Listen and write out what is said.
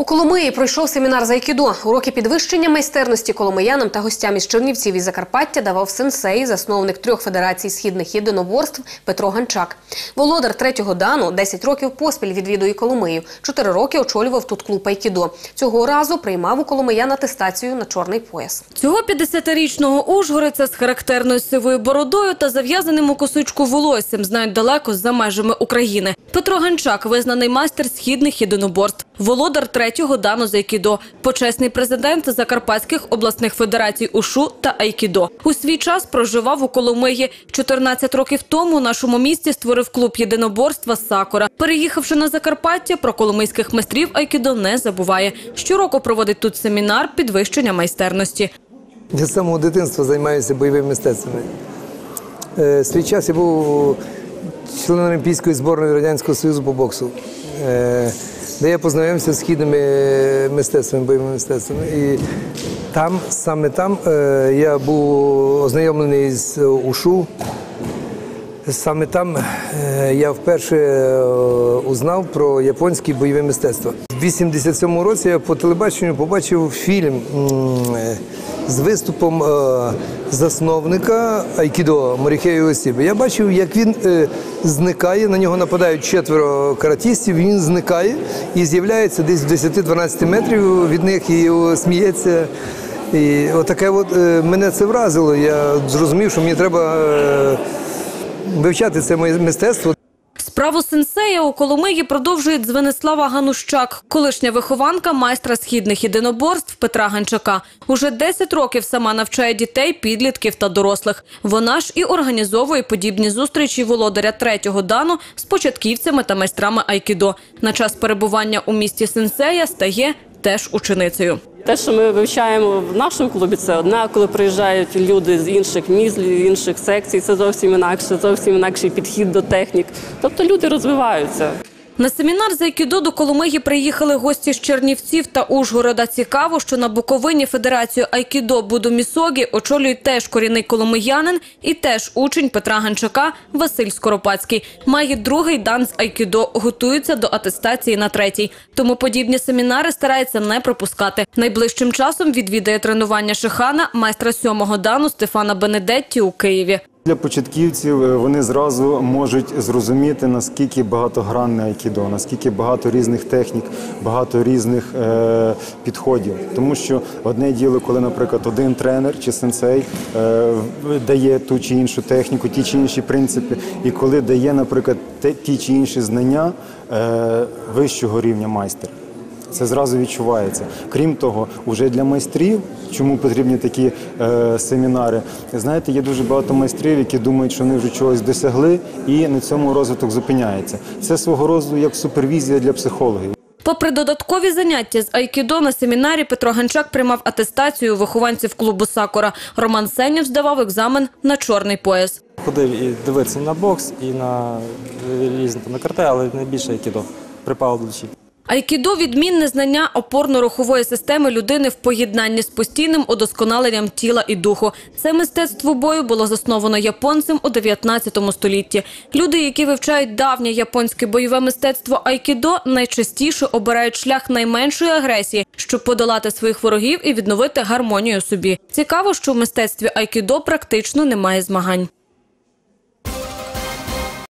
У Коломиї пройшов семінар з айкідо. Уроки підвищення майстерності коломиянам та гостям із Чернівців і Закарпаття давав сенсей, засновник трьох федерацій східних єдиноборств Петро Ганчак. Володар третього дану 10 років поспіль відвідує Коломию. Чотири роки очолював тут клуб айкідо. Цього разу приймав у коломиян атестацію на чорний пояс. Цього 50-річного ужгориця з характерною сивою бородою та зав'язаним у косичку волоссям знають далеко за межами України. Петро Ганчак – визнаний майстер східних єдиноборств, володар третього дану з айкідо, почесний президент Закарпатських обласних федерацій УШУ та айкідо. У свій час проживав у Коломиї. 14 років тому у нашому місті створив клуб єдиноборства «Сакура». Переїхавши на Закарпаття, про коломийських майстрів айкідо не забуває. Щороку проводить тут семінар підвищення майстерності. Я з самого дитинства займаюся бойовими мистецтвами. Е, Свій час я був членом Олімпійської зборної Радянського Союзу по боксу, е, де я познайомився з східними мистецтвами, бойовими мистецтвами. І там, саме там, е, я був ознайомлений з УШУ. Саме там е, я вперше е, узнав про японські бойові мистецтва. В 87-му році я по телебаченню побачив фільм е, з виступом е, засновника Айкідо Моріхею Осіби. Я бачив, як він е, зникає, на нього нападають четверо каратістів, він зникає і з'являється десь в 10-12 метрів від них і сміється. І отаке от мене це вразило. Я зрозумів, що мені треба. вивчати це моє мистецтво. Справу сенсея у Коломиї продовжує Дзвенислава Ганущак, колишня вихованка майстра східних єдиноборств Петра Ганчака. Уже 10 років сама навчає дітей, підлітків та дорослих. Вона ж і організовує подібні зустрічі володаря третього дану з початківцями та майстрами айкідо. На час перебування у місті сенсея стає теж ученицею. Те, що ми вивчаємо в нашому клубі, це одне, коли приїжджають люди з інших міст, з інших секцій, це зовсім інакше, зовсім інакший підхід до технік. Тобто люди розвиваються. На семінар з айкідо до Коломиї приїхали гості з Чернівців та Ужгорода. Цікаво, що на Буковині Федерацію айкідо Буду Місогі очолює теж корінний коломиянин і теж учень Петра Ганчака Василь Скоропадський. Має другий дан з айкідо, готується до атестації на третій. Тому подібні семінари старається не пропускати. Найближчим часом відвідає тренування шихана майстра сьомого дану Стефана Бенедетті у Києві. Для початківців е, вони зразу можуть зрозуміти, наскільки багатогранне айкідо, наскільки багато різних технік, багато різних е, підходів. Тому що одне діло, коли, наприклад, один тренер чи сенсей е, дає ту чи іншу техніку, ті чи інші принципи, і коли дає, наприклад, те, ті чи інші знання е, вищого рівня майстер. Це зразу відчувається. Крім того, уже для майстрів, чому потрібні такі е, семінари, знаєте, є дуже багато майстрів, які думають, що вони вже чогось досягли, і на цьому розвиток зупиняється. Це свого роду як супервізія для психологів. Попри додаткові заняття з айкідо на семінарі Петро Генчак приймав атестацію вихованців клубу Сакура. Роман Сенєв здавав екзамен на чорний пояс. Ходив і дивитися на бокс, і на різні на карте, але найбільше айкідо припало до душі. Айкідо – відмінне знання опорно-рухової системи людини в поєднанні з постійним удосконаленням тіла і духу. Це мистецтво бою було засновано японцем у 19 столітті. Люди, які вивчають давнє японське бойове мистецтво айкідо, найчастіше обирають шлях найменшої агресії, щоб подолати своїх ворогів і відновити гармонію собі. Цікаво, що в мистецтві айкідо практично немає змагань.